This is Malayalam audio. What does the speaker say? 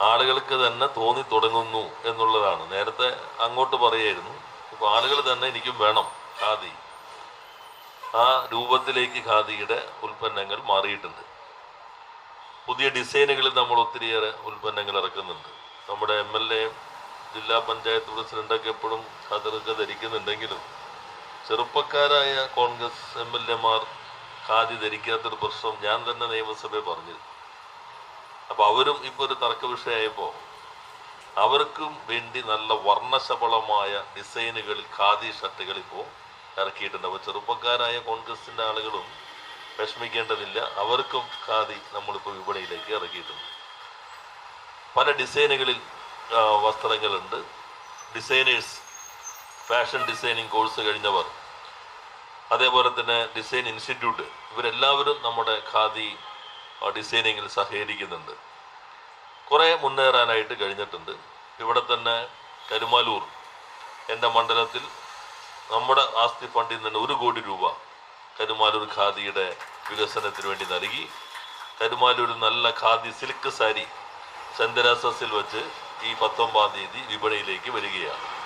ആളുകൾക്ക് തന്നെ തോന്നി തുടങ്ങുന്നു എന്നുള്ളതാണ്. നേരത്തെ അങ്ങോട്ട് പറയായിരുന്നു ഇപ്പോൾ ആളുകൾ തന്നെ എനിക്കും വേണം ഖാദി. ആ രൂപത്തിലേക്ക് ഖാദിയുടെ ഉൽപ്പന്നങ്ങൾ മാറിയിട്ടുണ്ട്. പുതിയ ഡിസൈനുകളിൽ നമ്മൾ ഒത്തിരിയേറെ ഉൽപ്പന്നങ്ങൾ ഇറക്കുന്നുണ്ട്. നമ്മുടെ എം എൽ എ ജില്ലാ പഞ്ചായത്ത് പ്രസിഡന്റൊക്കെ എപ്പോഴും ഖാദറൊക്കെ ധരിക്കുന്നുണ്ടെങ്കിലും ചെറുപ്പക്കാരായ കോൺഗ്രസ് എം എൽ എമാർ ഖാദി ധരിക്കാത്തൊരു പ്രശ്നം ഞാൻ തന്നെ നിയമസഭയിൽ പറഞ്ഞു അപ്പൊ അവരും ഇപ്പൊ ഒരു തർക്ക വിഷയമായപ്പോ അവർക്കും വേണ്ടി നല്ല വർണശബളമായ ഡിസൈനുകൾ ഖാദി ഷർട്ടുകൾ ഇപ്പോൾ ഇറക്കിയിട്ടുണ്ട്. അപ്പോൾ ചെറുപ്പക്കാരായ കോൺഗ്രസിന്റെ ആളുകളും വിഷമിക്കേണ്ടതില്ല. അവർക്കും ഖാദി നമ്മളിപ്പോൾ വിപണിയിലേക്ക് ഇറക്കിയിട്ടുണ്ട്. പല ഡിസൈനുകളിൽ വസ്ത്രങ്ങളുണ്ട്. ഡിസൈനേഴ്സ് ഫാഷൻ ഡിസൈനിങ് കോഴ്സ് കഴിഞ്ഞവർ അതേപോലെ തന്നെ ഡിസൈൻ ഇൻസ്റ്റിറ്റ്യൂട്ട് ഇവരെല്ലാവരും നമ്മുടെ ഖാദി ഡിസൈനിങ്ങിൽ സഹകരിക്കുന്നുണ്ട്. കുറേ മുന്നേറാനായിട്ട് കഴിഞ്ഞിട്ടുണ്ട്. ഇവിടെ തന്നെ കരുമാലൂർ എന്റെ മണ്ഡലത്തിൽ നമ്മുടെ ആസ്തി ഫണ്ടിൽ നിന്ന് ഒരു കോടി രൂപ കരുമാലൂർ ഖാദിയുടെ വികസനത്തിന് വേണ്ടി നൽകി. കരുമാലൂർ നല്ല ഖാദി സിൽക്ക് സാരി ചന്ദരാസസിൽ വെച്ച് ഈ പത്തൊമ്പതാം തീയതി വിപണിയിലേക്ക് വരികയാണ്.